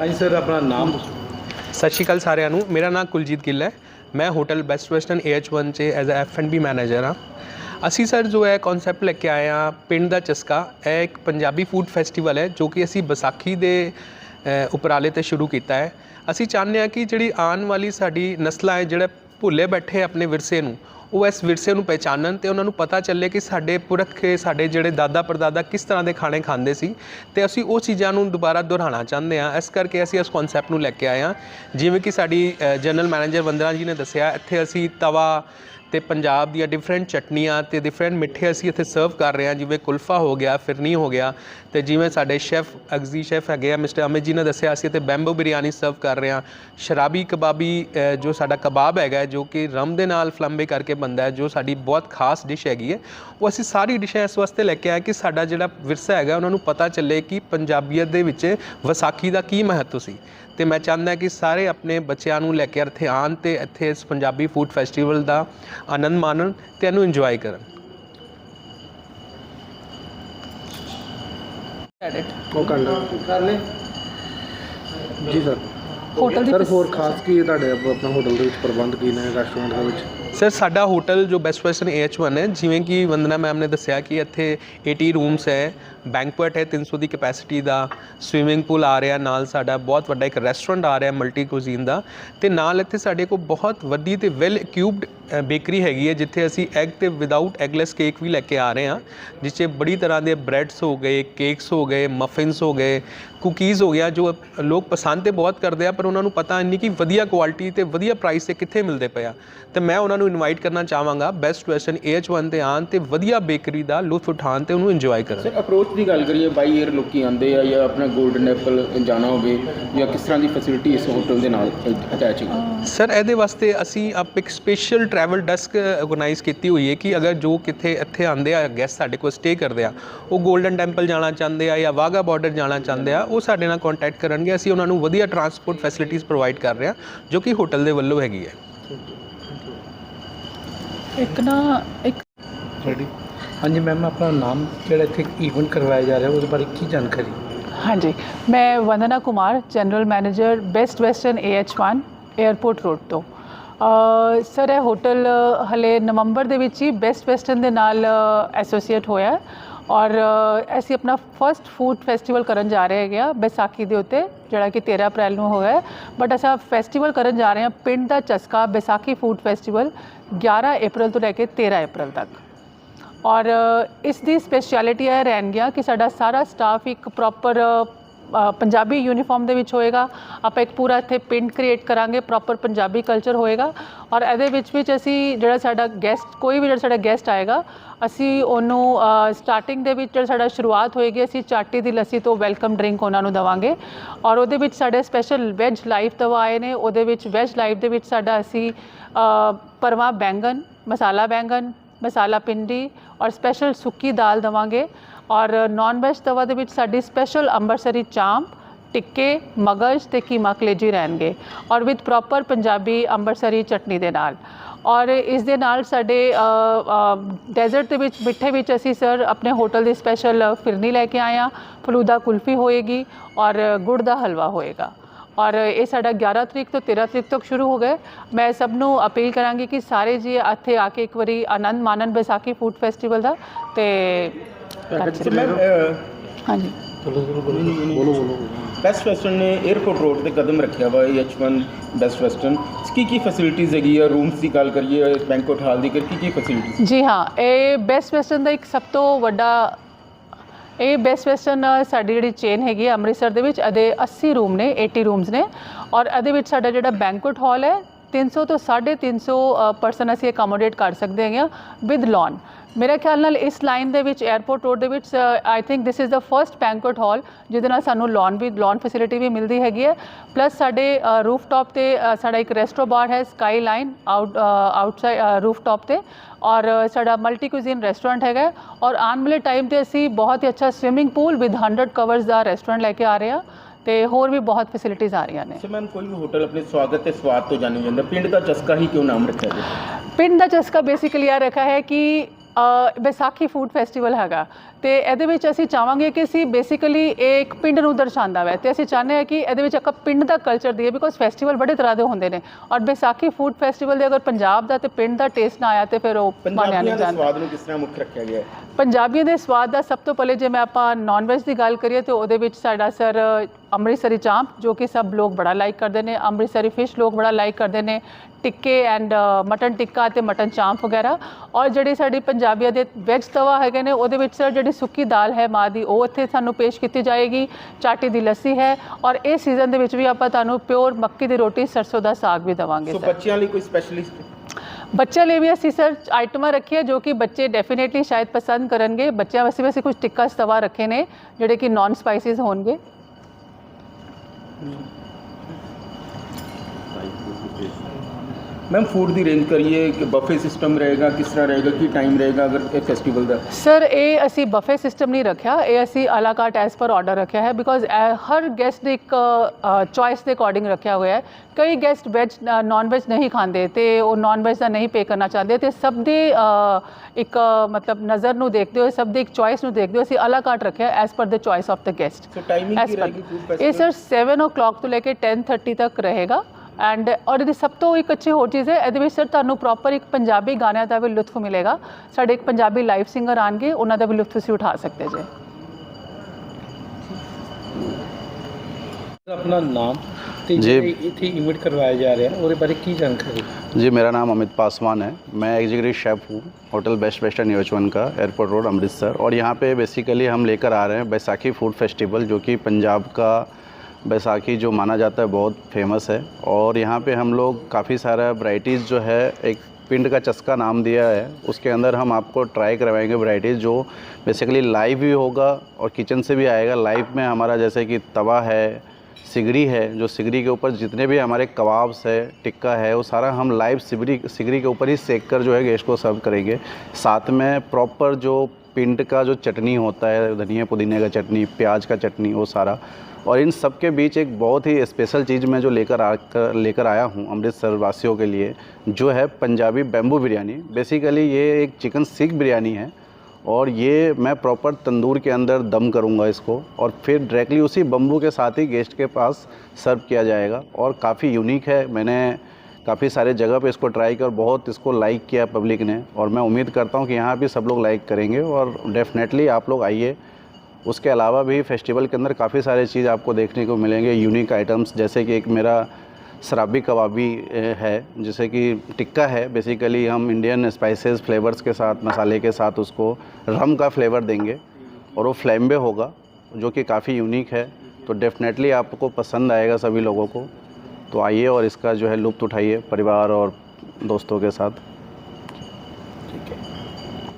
ਹਾਂਜੀ ਸਰ ਆਪਣਾ ਨਾਮ ਸਤਿ ਸ਼੍ਰੀ ਅਕਾਲ ਸਾਰਿਆਂ ਨੂੰ। ਮੇਰਾ ਨਾਮ ਕੁਲਜੀਤ ਗਿੱਲ ਹੈ। ਮੈਂ ਹੋਟਲ ਬੈਸਟ ਵੈਸਟਰਨ AH1 ਚ ਐਜ਼ ਅ F&B ਮੈਨੇਜਰ ਹਾਂ। ਅਸੀਂ ਸਰ ਜੋ ਹੈ ਕਨਸੈਪਟ ਲੈ ਕੇ ਆਏ ਹਾਂ, ਪਿੰਡ ਦਾ ਚਸਕਾ, ਇਹ ਇੱਕ ਪੰਜਾਬੀ ਫੂਡ ਫੈਸਟੀਵਲ ਹੈ, ਜੋ ਕਿ ਅਸੀਂ ਵਿਸਾਖੀ ਦੇ ਉਪਰਾਲੇ ਤੇ ਸ਼ੁਰੂ ਕੀਤਾ ਹੈ। ਅਸੀਂ ਚਾਹੁੰਦੇ ਹਾਂ ਕਿ ਜਿਹੜੀ ਆਉਣ ਵਾਲੀ ਸਾਡੀ ਨਸਲਾਂ ਹੈ, ਜਿਹੜਾ ਭੁੱਲੇ ਬੈਠੇ ਆਪਣੇ ਵਿਰਸੇ ਨੂੰ, ਉਹ ਇਸ ਵਿਰਸੇ ਨੂੰ ਪਹਿਚਾਨਣ ਤੇ ਉਹਨਾਂ ਨੂੰ ਪਤਾ ਚੱਲੇ ਕਿ ਸਾਡੇ ਪੁਰਖ, ਸਾਡੇ ਜਿਹੜੇ ਦਾਦਾ ਪੜਦਾਦਾ ਕਿਸ ਤਰ੍ਹਾਂ ਦੇ ਖਾਣੇ ਖਾਂਦੇ ਸੀ ਤੇ ਅਸੀਂ ਉਹ ਚੀਜ਼ਾਂ ਨੂੰ ਦੁਬਾਰਾ ਦੁਹਰਾਉਣਾ ਚਾਹੁੰਦੇ ਹਾਂ। ਇਸ ਕਰਕੇ ਅਸੀਂ ਇਸ ਕਨਸੈਪਟ ਨੂੰ ਲੈ ਕੇ ਆਏ ਹਾਂ। ਜਿਵੇਂ ਕਿ ਸਾਡੀ ਜਨਰਲ ਮੈਨੇਜਰ ਵੰਦਨਾ ਜੀ ਨੇ ਦੱਸਿਆ, ਇੱਥੇ ਅਸੀਂ ਤਵਾ ਤੇ ਪੰਜਾਬ ਦੀਆਂ ਡਿਫਰੈਂਟ ਚਟਨੀਆਂ ਤੇ ਡਿਫਰੈਂਟ ਮਿੱਠੇ ਅਸੀਂ ਇੱਥੇ ਸਰਵ ਕਰ ਰਹੇ ਹਾਂ, ਜਿਵੇਂ ਕੁਲਫਾ ਹੋ ਗਿਆ, ਫਿਰਨੀ ਹੋ ਗਿਆ, ਤੇ ਜਿਵੇਂ ਸਾਡੇ ਸ਼ੈਫ ਅਗਜ਼ੀ ਸ਼ੈਫ ਹੈਗੇ ਆ ਮਿਸਟਰ ਅਮਿਤ ਜੀ ਨੇ ਦੱਸਿਆ, ਅਸੀਂ ਇੱਥੇ ਬੈਂਬੋ ਬਿਰਿਆਨੀ ਸਰਵ ਕਰ ਰਹੇ ਹਾਂ। ਸ਼ਰਾਬੀ ਕਬਾਬੀ ਜੋ ਸਾਡਾ ਕਬਾਬ ਹੈਗਾ, ਜੋ ਕਿ ਰਮ ਦੇ ਨਾਲ ਫਲੰਬੇ ਕਰਕੇ ਬਣਦਾ ਹੈ, ਜੋ ਸਾਡੀ ਬਹੁਤ ਖਾਸ ਡਿਸ਼ ਹੈਗੀ ਹੈ, ਉਹ ਅਸੀਂ ਸਾਰੀ ਡਿਸ਼ਾਂ ਇਸ ਵਾਸਤੇ ਲੈ ਕੇ ਆਏ ਕਿ ਸਾਡਾ ਜਿਹੜਾ ਵਿਰਸਾ ਹੈਗਾ, ਉਹਨਾਂ ਨੂੰ ਪਤਾ ਚੱਲੇ ਕਿ ਪੰਜਾਬੀਅਤ ਦੇ ਵਿੱਚ ਵਿਸਾਖੀ ਦਾ ਕੀ ਮਹੱਤਵ ਸੀ। ਤੇ ਮੈਂ ਚਾਹੁੰਦਾ ਕਿ ਸਾਰੇ ਆਪਣੇ ਬੱਚਿਆਂ ਨੂੰ ਲੈ ਕੇ ਇੱਥੇ ਆਉਣ ਤੇ ਇੱਥੇ ਇਸ ਪੰਜਾਬੀ ਫੂਡ ਫੈਸਟੀਵਲ ਦਾ ਆਨੰਦ ਮਾਣਨ ਤੇ ਇਹਨੂੰ ਇੰਜੋਏ ਕਰਨ। ਕ੍ਰੈਡਿਟ ਉਹ ਕਰ ਲੈ। ਕਰ ਲੈ। ਜੀ ਸਰ। ਹੋਟਲ ਦੀ ਸਰ ਹੋਰ ਖਾਸ ਕੀ ਹੈ ਤੁਹਾਡੇ ਆਪ- ਆਪਣਾ ਹੋਟਲ ਦੇ ਵਿੱਚ ਪ੍ਰਬੰਧ ਕੀ ਨੇ ਰੈਸਟੋਰੈਂਟ ਦੇ ਵਿੱਚ? ਸਰ ਸਾਡਾ ਹੋਟਲ ਜੋ ਬੈਸਟ ਵੈਸਟਰਨ AH1 ਹੈ ਜਿਵੇਂ ਕਿ ਵੰਦਨਾ ਮੈਮ ਨੇ ਦੱਸਿਆ ਕਿ ਇੱਥੇ 80 ਰੂਮਸ ਹੈ ਬੈਂਕੁਏਟ ਹੈ 300 ਦੀ ਕੈਪੈਸਿਟੀ ਦਾ ਸਵਿਮਿੰਗ ਪੂਲ ਆ ਰਿਹਾ ਨਾਲ ਸਾਡਾ ਬਹੁਤ ਵੱਡਾ ਇੱਕ ਰੈਸਟੋਰੈਂਟ ਆ ਰਿਹਾ ਮਲਟੀ ਕੁਜ਼ੀਨ ਦਾ। ਤੇ ਨਾਲ ਇੱਥੇ ਸਾਡੇ ਕੋਲ ਬਹੁਤ ਵੱਡੀ ਤੇ ਵੈਲ ਇਕਵਿਪਡ ਬੇਕਰੀ ਹੈਗੀ ਹੈ ਜਿੱਥੇ ਅਸੀਂ ਐਗ ਤੇ ਵਿਦਆਊਟ ਐਗਲੈਸ ਕੇਕ ਵੀ ਲੈ ਕੇ ਆ ਰਹੇ ਹਾਂ ਜਿਸ 'ਚ ਬੜੀ ਤਰ੍ਹਾਂ ਦੇ ਬ੍ਰੈਡਸ ਹੋ ਗਏ ਕੇਕਸ ਹੋ ਗਏ ਮਫਿਨਸ ਹੋ ਗਏ ਕੁਕੀਜ਼ ਹੋ ਗਿਆ ਜੋ ਲੋਕ ਪਸੰਦ ਤੇ ਬਹੁਤ ਕਰਦੇ ਆ ਪਰ ਉਹਨਾਂ ਨੂੰ ਪਤਾ ਨਹੀਂ ਕਿ ਵਧੀਆ ਕੁਆਲਿਟੀ ਤੇ ਵਧੀਆ ਪ੍ਰਾਈਸ ਤੇ ਕਿੱਥੇ ਮਿਲਦੇ ਪਏ ਆ। ਤੇ ਮੈਂ ਉਹਨਾਂ ਨੂੰ ਇਨਵਾਈਟ ਕਰਨਾ ਚਾਹਾਂਗਾ ਬੈਸਟ ਵੈਸਟਰਨ AH1 ਤੇ ਆਉਣ ਤੇ ਵਧੀਆ ਬੇਕਰੀ ਦਾ ਲੁਤਫ ਉਠਾਉਣ ਤੇ ਉਹਨੂੰ ਇੰਜੋਏ ਕਰਨ। ਸਰ ਅਪਰੋਚ ਦੀ ਗੱਲ ਕਰੀਏ ਬਾਈ 에ਅਰ ਲੋਕੀ ਆਉਂਦੇ ਆ ਜਾਂ ਆਪਣਾ 골ਡਨ ਐਪਲ ਜਾਣਾ ਹੋਵੇ ਜਾਂ ਕਿਸ ਤਰ੍ਹਾਂ ਦੀ ਫੈਸਿਲਿਟੀ ਇਸ ਹੋਟਲ ਦੇ ਨਾਲ ਅਟੈਚ ਹੈ ਸਰ ਇਹਦੇ ਵਾਸਤੇ ਅਸੀਂ ਆਪ ਇੱਕ ਸਪੈਸ਼ਲ ਟਰੈਵਲ ਡੈਸਕ ਆਰਗੇਨਾਈਜ਼ ਕੀਤੀ ਹੋਈ ਹੈ ਕਿ ਅਗਰ ਜੋ ਕਿੱਥੇ ਇੱਥੇ ਆਉਂਦੇ ਆ ਗੈਸਟ ਸਾਡੇ ਕੋਲ ਸਟੇ ਕਰਦੇ ਆ ਉਹ 골ਡਨ ਟੈਂਪਲ ਜਾਣਾ ਚਾਹੁੰਦੇ ਆ ਜਾਂ ਵਾਗਾ ਬਾਰਡਰ ਜਾਣਾ ਚਾਹੁੰਦੇ ਆ ਉਹ ਸਾਡੇ ਨਾਲ ਕੰਟੈਕਟ ਕਰਨਗੇ। ਅਸੀਂ ਉਹਨਾਂ ਨੂੰ ਵਧੀਆ ਟਰਾਂਸਪੋਰਟ ਫੈਸਿਲਿਟੀਜ਼ ਪ੍ਰੋਵਾਈਡ ਕਰ ਰਹੇ ਹਾਂ ਜੋ ਕਿ ਹੋਟਲ ਦੇ ਵੱਲੋਂ ਹੈਗੀ ਹੈ। ਇੱਕ ਨਾ ਇੱਕ ਰੈਡੀ ਹਾਂਜੀ ਮੈਮ ਆਪਣਾ ਨਾਮ ਜਿਹੜਾ ਇੱਥੇ ਇਵੈਂਟ ਕਰਵਾਇਆ ਜਾ ਰਿਹਾ ਉਹਦੇ ਬਾਰੇ ਕੀ ਜਾਣਕਾਰੀ? ਹਾਂਜੀ ਮੈਂ Vandana Kumar general manager Best Western AH1 airport road ਤੋਂ। ਸਰ, ਇਹ ਹੋਟਲ ਹਲੇ ਨਵੰਬਰ ਦੇ ਵਿੱਚ ਹੀ ਬੈਸਟ ਵੈਸਟਰਨ ਦੇ ਨਾਲ ਐਸੋਸੀਏਟ ਹੋਇਆ ਔਰ ਅਸੀਂ ਆਪਣਾ ਫਰਸਟ ਫੂਡ ਫੈਸਟੀਵਲ ਕਰਨ ਜਾ ਰਹੇ ਹੈਗੇ ਆ ਬੈਸਾਖੀ ਦੇ ਉੱਤੇ, ਜਿਹੜਾ ਕਿ 13 ਅਪ੍ਰੈਲ ਨੂੰ ਹੋਇਆ ਬਟ ਅਸਾਂ ਫੈਸਟੀਵਲ ਕਰਨ ਜਾ ਰਹੇ ਹਾਂ ਪਿੰਡ ਦਾ ਚਸਕਾ ਵਿਸਾਖੀ ਫੂਡ ਫੈਸਟੀਵਲ 11 ਅਪ੍ਰੈਲ ਤੋਂ ਲੈ ਕੇ 13 ਅਪ੍ਰੈਲ ਤੱਕ। ਔਰ ਇਸ ਦੀ ਸਪੈਸ਼ਲਿਟੀ ਇਹ ਰਹਿਣਗੀਆਂ ਕਿ ਸਾਡਾ ਸਾਰਾ ਸਟਾਫ ਇੱਕ ਪ੍ਰੋਪਰ ਪੰਜਾਬੀ ਯੂਨੀਫਾਰਮ ਦੇ ਵਿੱਚ ਹੋਏਗਾ। ਆਪਾਂ ਇੱਕ ਪੂਰਾ ਇੱਥੇ ਪਿੰਡ ਕ੍ਰੀਏਟ ਕਰਾਂਗੇ ਪ੍ਰੋਪਰ ਪੰਜਾਬੀ ਕਲਚਰ ਹੋਏਗਾ। ਔਰ ਇਹਦੇ ਵਿੱਚ ਵਿੱਚ ਅਸੀਂ ਜਿਹੜਾ ਸਾਡਾ ਗੈਸਟ ਕੋਈ ਵੀ ਜਿਹੜਾ ਸਾਡਾ ਗੈਸਟ ਆਏਗਾ ਅਸੀਂ ਉਹਨੂੰ ਸਟਾਰਟਿੰਗ ਦੇ ਵਿੱਚ ਜਿਹੜਾ ਸਾਡਾ ਸ਼ੁਰੂਆਤ ਹੋਏਗੀ ਅਸੀਂ ਚਾਟੀ ਦੀ ਲੱਸੀ ਤੋਂ ਵੈਲਕਮ ਡਰਿੰਕ ਉਹਨਾਂ ਨੂੰ ਦਵਾਂਗੇ। ਔਰ ਉਹਦੇ ਵਿੱਚ ਸਾਡੇ ਸਪੈਸ਼ਲ ਵੈਜ ਲਾਈਫ ਦਵਾ ਆਏ ਨੇ। ਉਹਦੇ ਵਿੱਚ ਵੈਜ ਲਾਈਫ ਦੇ ਵਿੱਚ ਸਾਡਾ ਅਸੀਂ ਅ, ਪਰਵਾ ਬੈਂਗਨ ਮਸਾਲਾ ਬੈਂਗਨ ਮਸਾਲਾ ਪਿੰਡੀ ਔਰ ਸਪੈਸ਼ਲ ਸੁੱਕੀ ਦਾਲ ਦਵਾਂਗੇ। ਔਰ ਨਾਨ ਵੈਜ ਤਵਾ ਦੇ ਵਿੱਚ ਸਾਡੀ ਸਪੈਸ਼ਲ ਅੰਮ੍ਰਿਤਸਰੀ ਚਾਂਪ, ਟਿੱਕੇ, ਮਗਜ਼ ਤੇ ਕੀਮਾ ਕਲੇਜੀ ਰਹਿਣਗੇ ਔਰ ਵਿਦ ਪ੍ਰੋਪਰ ਪੰਜਾਬੀ ਅੰਮ੍ਰਿਤਸਰੀ ਚਟਨੀ ਦੇ ਨਾਲ। ਔਰ ਇਸ ਦੇ ਨਾਲ ਸਾਡੇ ਡੈਜ਼ਰਟ ਦੇ ਵਿੱਚ, ਮਿੱਠੇ ਵਿੱਚ ਅਸੀਂ ਸਰ ਆਪਣੇ ਹੋਟਲ ਦੀ ਸਪੈਸ਼ਲ ਫਿਰਨੀ ਲੈ ਕੇ ਆਏ ਹਾਂ। ਫਲੂਦਾ ਕੁਲਫੀ ਹੋਏਗੀ ਔਰ ਗੁੜ ਦਾ ਹਲਵਾ ਹੋਏਗਾ। ਔਰ ਇਹ ਸਾਡਾ 11 ਤਰੀਕ ਤੋਂ 13 ਤਰੀਕ ਤੱਕ ਸ਼ੁਰੂ ਹੋ ਗਏ। ਮੈਂ ਸਭ ਨੂੰ ਅਪੀਲ ਕਰਾਂਗੀ ਕਿ ਸਾਰੇ ਜੀ ਇੱਥੇ ਆ ਕੇ ਇੱਕ ਵਾਰੀ ਆਨੰਦ ਮਾਣਨ ਵਿਸਾਖੀ ਫੂਡ ਫੈਸਟੀਵਲ ਦਾ ਤੇ ਹਾਂਜੀ। ਚਲੋ ਚਲੋ ਬੋਲੋ ਬੈਸਟ ਵੈਸਟਰਨ ਨੇ 에ਅਰਪੋਰਟ ਰੋਡ ਤੇ ਕਦਮ ਰੱਖਿਆ ਵਾ H1 ਬੈਸਟ ਵੈਸਟਰਨ ਕੀ ਕੀ ਫੈਸਿਲਿਟੀਜ਼ ਹੈਗੀ ਆ? ਰੂਮਸ ਦੀ ਗੱਲ ਕਰੀਏ ਬੈਂਕੁਏਟ ਹਾਲ ਦੀ ਕਰ ਕੀ ਕੀ ਫੈਸਿਲਿਟੀਜ਼ ਜੀ ਹਾਂ ਇਹ ਬੈਸਟ ਵੈਸਟਰਨ ਦਾ ਇੱਕ ਸਭ ਤੋਂ ਵੱਡਾ ਇਹ ਬੈਸਟ ਵੈਸਟਰਨ ਸਾਡੀ ਜਿਹੜੀ ਚੇਨ ਹੈਗੀ ਹੈ ਅੰਮ੍ਰਿਤਸਰ ਦੇ ਵਿੱਚ, ਅਦੇ 80 ਰੂਮ ਨੇ 80 ਰੂਮਸ ਨੇ। ਔਰ ਇਹਦੇ ਵਿੱਚ ਸਾਡਾ ਜਿਹੜਾ ਬੈਂਕੁਏਟ ਹਾਲ ਹੈ 300 ਤੋਂ 350 ਪਰਸਨ ਅਸੀਂ ਅਕਮੋਡੇਟ ਕਰ ਸਕਦੇ ਹੈਗੇ ਆ ਵਿਦ ਲੌਨ ਮੇਰੇ ਖਿਆਲ ਨਾਲ ਇਸ ਲਾਈਨ ਦੇ ਵਿੱਚ 에ਅਰਪੋਰਟ ਰੋਡ ਦੇ ਵਿੱਚ I think this is the first banquet hall ਜਿਹਦੇ ਨਾਲ ਸਾਨੂੰ ਲੌਨ ਵੀ ਲੌਨ ਫੈਸਿਲਿਟੀ ਵੀ ਮਿਲਦੀ ਹੈਗੀ ਹੈ। ਪਲੱਸ ਸਾਡੇ ਰੂਫਟਾਪ ਤੇ ਅ, ਸਾਡਾ ਇੱਕ ਰੈਸਟੋ ਬਾਰ ਹੈ sky line out outside rooftop ਤੇ। ਔਰ ਸਾਡਾ ਮਲਟੀ ਕੁਜ਼ੀਨ ਰੈਸਟੋਰੈਂਟ ਹੈਗਾ ਔਰ ਆਉਣ ਵਾਲੇ ਟਾਈਮ ਤੇ ਅਸੀਂ ਬਹੁਤ ਹੀ ਅੱਛਾ ਸਵਿਮਿੰਗ ਪੂਲ ਵਿਦ 100 ਕਵਰਸ ਦਾ ਰੈਸਟੋਰੈਂਟ ਲੈ ਕੇ ਆ ਰਹੇ ਹਾਂ। ਤੇ ਹੋਰ ਵੀ ਬਹੁਤ ਫੈਸਿਲਿਟੀਜ਼ ਆ ਰਹੀਆਂ ਨੇ। ਸਰ ਮੈਮ ਕੋਈ ਵੀ ਹੋਟਲ ਆਪਣੇ ਸਵਾਗਤ ਤੇ ਸਵਾਦ ਤੋਂ ਜਾਣੀ ਜਾਂਦਾ। ਪਿੰਡ ਦਾ ਚਸਕਾ ਹੀ ਕਿਉਂ ਨਾਮ ਰੱਖਿਆ ਗਿਆ? ਪਿੰਡ ਦਾ ਚਸਕਾ ਬੇਸਿਕਲੀ ਇਹ ਰੱਖਾ ਹੈ ਕਿ ਵਿਸਾਖੀ ਫੂਡ ਫੈਸਟੀਵਲ ਹੈਗਾ। ਤੇ ਇਹਦੇ ਵਿੱਚ ਅਸੀਂ ਚਾਹਾਂਗੇ ਕਿ ਅਸੀਂ ਬੇਸਿਕਲੀ ਇੱਕ ਪਿੰਡ ਨੂੰ ਦਰਸਾਉਂਦਾ ਹੈ ਤੇ ਅਸੀਂ ਚਾਹੁੰਦੇ ਹਾਂ ਕਿ ਇਹਦੇ ਵਿੱਚ ਇੱਕ ਪਿੰਡ ਦਾ ਕਲਚਰ ਦੀਏ ਬਿਕੋਜ਼ ਫੈਸਟੀਵਲ ਬੜੇ ਤਰ੍ਹਾਂ ਦੇ ਹੁੰਦੇ ਨੇ। ਔਰ ਵਿਸਾਖੀ ਫੂਡ ਫੈਸਟੀਵਲ ਦੇ ਅਗਰ ਪੰਜਾਬ ਦਾ ਤੇ ਪਿੰਡ ਦਾ ਟੇਸਟ ਨਾ ਆਇਆ ਤੇ ਫਿਰ ਉਹ ਮਾਨਿਆ ਪੰਜਾਬੀਆਂ ਨਹੀਂ ਜਾਂਦਾ। ਸਵਾਦ ਨੂੰ ਕਿਸ ਤਰ੍ਹਾਂ ਮੁੱਖ ਰੱਖਿਆ ਗਿਆ ਹੈ? ਪੰਜਾਬੀਆਂ ਦੇ ਸਵਾਦ ਦਾ ਸਭ ਤੋਂ ਪਹਿਲੇ ਜੇ ਮੈਂ ਆਪਾਂ ਨਾਨ ਵੈਜ ਦੀ ਗੱਲ ਕਰੀਏ ਤੇ ਉਹਦੇ ਵਿੱਚ ਸਾਡਾ ਸਰ ਅੰਮ੍ਰਿਤਸਰੀ ਚਾਂਪ ਜੋ ਕਿ ਸਭ ਲੋਕ ਬੜਾ ਲਾਈਕ ਕਰਦੇ ਨੇ। ਅੰਮ੍ਰਿਤਸਰੀ ਫਿਸ਼ ਲੋਕ ਬੜਾ ਲਾਈਕ ਕਰਦੇ ਨੇ। ਟਿੱਕੇ ਐਂਡ ਮਟਨ ਟਿੱਕਾ ਤੇ ਮਟਨ ਚਾਂਪ ਵਗੈਰਾ। ਔਰ ਜਿਹੜੀ ਸਾਡੀ ਪੰਜਾਬੀਆਂ ਦੇ ਵੈਜ ਤਵਾ ਹੈਗੇ ਨੇ ਉਹਦੇ ਵਿੱਚ ਸਰ ਜਿਹੜੀ ਸੁੱਕੀ ਦਾਲ ਹੈ ਮਾਂ ਦੀ ਉਹ ਇੱਥੇ ਸਾਨੂੰ ਪੇਸ਼ ਕੀਤੀ ਜਾਏਗੀ। ਚਾਟੀ ਦੀ ਲੱਸੀ ਹੈ ਔਰ ਇਹ ਸੀਜ਼ਨ ਦੇ ਵਿੱਚ ਵੀ ਆਪਾਂ ਤੁਹਾਨੂੰ ਪਿਓਰ ਮੱਕੀ ਦੀ ਰੋਟੀ ਸਰਸੋਂ ਦਾ ਸਾਗ ਵੀ ਦੇਵਾਂਗੇ ਸੋ ਬੱਚਿਆਂ ਲਈ ਕੋਈ ਸਪੈਸ਼ਲਿਸਟ ਬੱਚਿਆਂ ਲਈ ਵੀ ਅਸੀਂ ਸਰ ਆਈਟਮਾਂ ਰੱਖੀਆਂ ਜੋ ਕਿ ਬੱਚੇ ਡੈਫੀਨੇਟਲੀ ਸ਼ਾਇਦ ਪਸੰਦ ਕਰਨਗੇ। ਬੱਚਿਆਂ ਵਾਸਤੇ ਵੀ ਅਸੀਂ ਕੁਝ ਟਿੱਕਾ ਸਤਵਾ ਰੱਖੇ ਨੇ ਜਿਹੜੇ ਕਿ ਨਾਨ ਸਪਾਈਸਿਸ ਹੋਣਗੇ ਮੈਮ ਫੂਡ ਦੀ ਰੇਂਜ ਕਰੀਏ ਕਿ ਬਫੇ ਸਿਸਟਮ ਰਹੇਗਾ ਕਿਸ ਤਰ੍ਹਾਂ ਰਹੇਗਾ ਕੀ ਟਾਈਮ ਰਹੇਗਾ ਅਗਰ ਇਹ ਫੈਸਟੀਵਲ ਦਾ? ਸਰ ਇਹ ਅਸੀਂ ਬਫੇ ਸਿਸਟਮ ਨਹੀਂ ਰੱਖਿਆ ਇਹ ਅਸੀਂ ਅਲਾ ਕਾਟ ਐਸ ਪਰ ਆਰਡਰ ਰੱਖਿਆ ਹੈ ਬਿਕੋਜ਼ ਹਰ ਗੈਸਟ ਦੇ ਇੱਕ ਚੋਇਸ ਦੇ ਅਕੋਰਡਿੰਗ ਰੱਖਿਆ ਹੋਇਆ ਹੈ। ਕਈ ਗੈਸਟ ਵੈਜ ਨਾਨ ਵੈਜ ਨਹੀਂ ਖਾਂਦੇ ਤੇ ਉਹ ਨਾਨ ਵੈਜ ਦਾ ਨਹੀਂ ਪੇ ਕਰਨਾ ਚਾਹੁੰਦੇ ਤੇ ਸਭ ਦੇ ਇੱਕ ਮਤਲਬ ਨਜ਼ਰ ਨੂੰ ਦੇਖਦੇ ਹੋਏ ਸਭ ਦੀ ਇੱਕ ਚੋਇਸ ਨੂੰ ਦੇਖਦੇ ਹੋਏ ਅਸੀਂ ਅਲਾ ਕਾਟ ਰੱਖਿਆ as per the choice of the guest so timing ਕੀ ਰਹੇਗੀ ਇਹ ਸਰ 7 o'clock ਤੋਂ ਲੈ ਕੇ 10:30 ਤੱਕ ਰਹੇਗਾ। ਐਂਡ ਔਰ ਇਹਦੀ ਸਭ ਤੋਂ ਇੱਕ ਅੱਛੀ ਹੋਰ ਚੀਜ਼ ਹੈ ਇਹਦੇ ਵਿੱਚ ਸਰ ਤੁਹਾਨੂੰ ਪ੍ਰੋਪਰ ਇੱਕ ਪੰਜਾਬੀ ਗਾਣਿਆਂ ਦਾ ਵੀ ਲੁਤਫ ਮਿਲੇਗਾ ਸਾਡੇ ਇੱਕ ਪੰਜਾਬੀ ਲਾਈਵ ਸਿੰਗਰ ਆਣਗੇ ਉਹਨਾਂ ਦਾ ਵੀ ਲੁਤਫ ਤੁਸੀਂ ਉਠਾ ਸਕਦੇ ਜੇ ਆਪਣਾ ਨਾਮ ਤੇ ਜੀ। ਜਿਹੜੇ ਇੱਥੇ ਇਵੈਂਟ ਕਰਵਾਇਆ ਜਾ ਰਿਹਾ ਉਹਦੇ ਬਾਰੇ ਕੀ ਜਾਣਕਾਰੀ जी मेरा नाम अमित पासवान है मैं एग्जीक्यूटिव शेफ़ हूँ होटल बेस्ट वेस्टर्न वन का एयरपोर्ट रोड अमृतसर और यहाँ पे बेसिकली हम लेकर आ रहे हैं बैसाखी फूड फेस्टिवल जो कि पंजाब का बैसाखी जो माना जाता है बहुत फ़ेमस है। और यहाँ पे हम लोग काफ़ी सारा वैरायटीज़ जो है, एक पिंड का चस्का नाम दिया है। उसके अंदर हम आपको ट्राई करवाएँगे वैरायटीज़ जो बेसिकली लाइव भी होगा और किचन से भी आएगा। लाइव में हमारा जैसे कि तवा है, सिगड़ी है, जो सिगड़ी के ऊपर जितने भी हमारे कबाब्स है, टिक्का है, वो सारा हम लाइव सिगड़ी सिगड़ी के ऊपर ही सेक कर जो है गेस्ट को सर्व करेंगे। साथ में प्रॉपर जो पिंड का जो चटनी होता है, धनिया पुदीने का चटनी, प्याज का चटनी, वो सारा। और इन सब के बीच एक बहुत ही स्पेशल चीज़ मैं जो लेकर आकर लेकर आया हूँ अमृतसर वासियों के लिए, जो है पंजाबी बैम्बू बिरयानी बेसिकली ये एक चिकन सीख बिरयानी है और ये मैं प्रॉपर तंदूर के अंदर दम करूँगा इसको और फिर डायरेक्टली उसी बम्बू के साथ ही गेस्ट के पास सर्व किया जाएगा और काफ़ी यूनिक है। मैंने काफ़ी सारे जगह पे इसको ट्राई किया और बहुत इसको लाइक किया पब्लिक ने। और मैं उम्मीद करता हूँ कि यहाँ भी सब लोग लाइक करेंगे और डेफिनेटली आप लोग आइए। उसके अलावा भी फेस्टिवल के अंदर काफ़ी सारे चीज़ आपको देखने को मिलेंगे यूनिक आइटम्स जैसे कि एक मेरा शराबी कबाबी है, जैसे कि टिक्का है। बेसिकली हम इंडियन स्पाइसेस फ्लेवर्स के साथ, मसाले के साथ उसको रम का फ्लेवर देंगे और वो फ्लैम्बे होगा, जो कि काफ़ी यूनिक है। तो डेफिनेटली आपको पसंद आएगा सभी लोगों को। तो आइए और इसका जो है लुत्फ़ उठाइए परिवार और दोस्तों के साथ